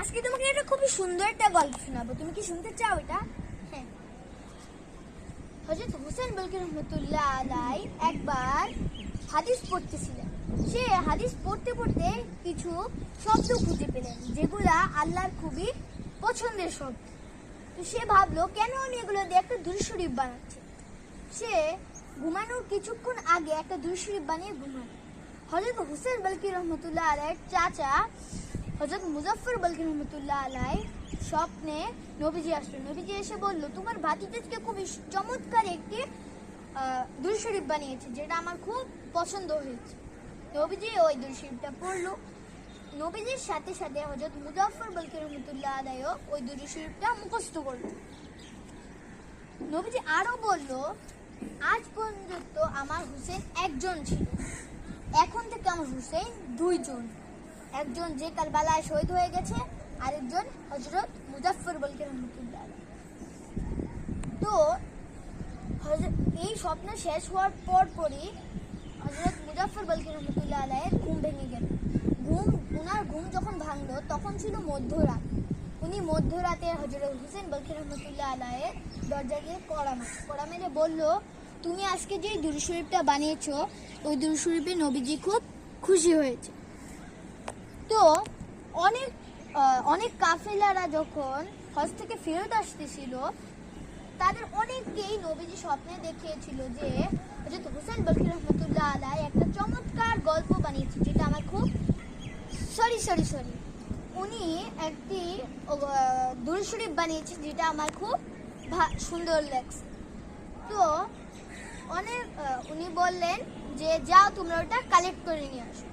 আজকে তোমাকে একটা খুবই সুন্দর একটা গল্প শোনাবো। তুমি কি শুনতে চাও এটা? হ্যাঁ। হজরত হোসেন বলকে রহমতুল্লাহ আলাই একবার হাদিস পড়তেছিলেন। সে হাদিস পড়তে পড়তে কিছু শব্দ খুঁজে পেলেন, যেগুলা আল্লাহর খুবই পছন্দের শব্দ। তো সে ভাবলো, কেন আমি এগুলো দিয়ে একটা দুরশরীফ বানাচ্ছি? সে ঘুমানোর কিছুক্ষণ আগে একটা দুরশরীফ বানিয়ে ঘুমানো হজরত হুসেন বলকি রহমতুল্লাহ আলাইয়ের চাচা হজরত মুজফর বলকি রহমতুল্লাহ আলাই স্বপ্নে নবীজি আসলো। নবীজি এসে বলল, তোমার ভাতিজাকে খুবই চমৎকার একটি দুই শরীফ বানিয়েছে, যেটা আমার খুব পছন্দ হয়েছে। নবীজি ওই দুই শরীফটা পড়ল। নবীজির সাথে সাথে হজরত মুজফর বলকি রহমতুল্লাহ আলাইও ওই দুই শরীফটা মুখস্থ করল। নবীজি আরও বলল, আজ পর্যন্ত আমার হুসেন একজন ছিল। এখন থেকে আমার হুসেন দুইজন। একজন যে কালবালায় শহীদ হয়ে গেছে, আরেকজন হজরত মুজাফর বলকে রহমতুল্লাহ তো এই স্বপ্ন শেষ হওয়ার পর পরই হজরত মুজাফর বলকে রহমতুল্লাহ আলাইয়ের ঘুম ভেঙে গেল। ঘুম ওনার ঘুম যখন ভাঙলো, তখন ছিল মধ্যরাত। উনি মধ্যরাতে হজরত হুসেন বলকে রহমতুল্লাহ আলাইয়ের দরজা গিয়ে কড়া মারে কড়া মেরে বলল, তুমি আজকে যে দুরু শরীফটা বানিয়েছো, ওই দুরু শরীফে নবীজি খুব খুশি হয়েছে। তো অনেক অনেক কাফেলারা যখন হজ থেকে ফেরত আসতেছিল, তাদের অনেককেই নবীজি স্বপ্নে দেখিয়েছিল যে হজরত হুসেন বলকি রহমতুল্লাহ আলাই একটা চমৎকার গল্প বানিয়েছে, যেটা আমার খুব, সরি সরি সরি। উনি একটি দুরু শরীফ বানিয়েছে, যেটা আমার খুব সুন্দর লাগছে। তো অনেক উনি বললেন যে যাও তোমরা ওটা কালেক্ট করে নিয়ে আসো।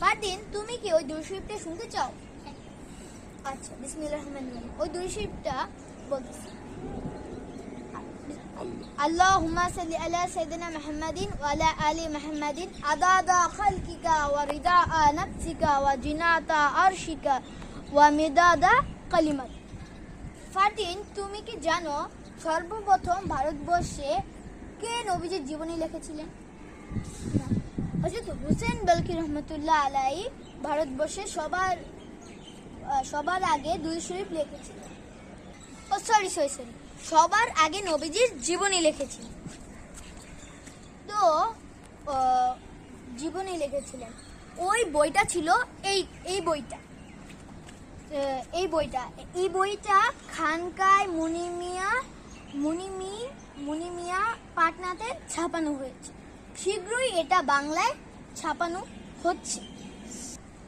ফারদিন তুমি কি ওই দুরশিপটা শুনতে চাও আচ্ছা বিসমিল্লাহির রহমানির রহিম ওই দুরশিপটা বলতেছি اللهم صل على سيدنا محمد وعلى آل محمد عدد خلقك ورضاء نفسك وجنات عرشك ومداد كلمتك ফারদিন তুমি কি জানো সর্বপ্রথম ভারতবর্ষে কে নবীজির জীবনী লিখেছিলেন না। হযরত হুসেন বলকি রহমতুল্লাহ আলাই ভারতবর্ষে সবার সবার আগে দুই শরীফ লিখেছিলেন ও সরি সরি সরি সবার আগে নবীজির জীবনী লিখেছিলেন তো জীবনী লিখেছিলেন। ওই বইটা ছিল এই এই বইটা। এই বইটা। এই বইটা খানকায় মুনিমিয়া, মুনিমি, মুনিমিয়া পাটনাতে ছাপানো হয়েছে। শীঘ্রই এটা বাংলায় ছাপানো হচ্ছে।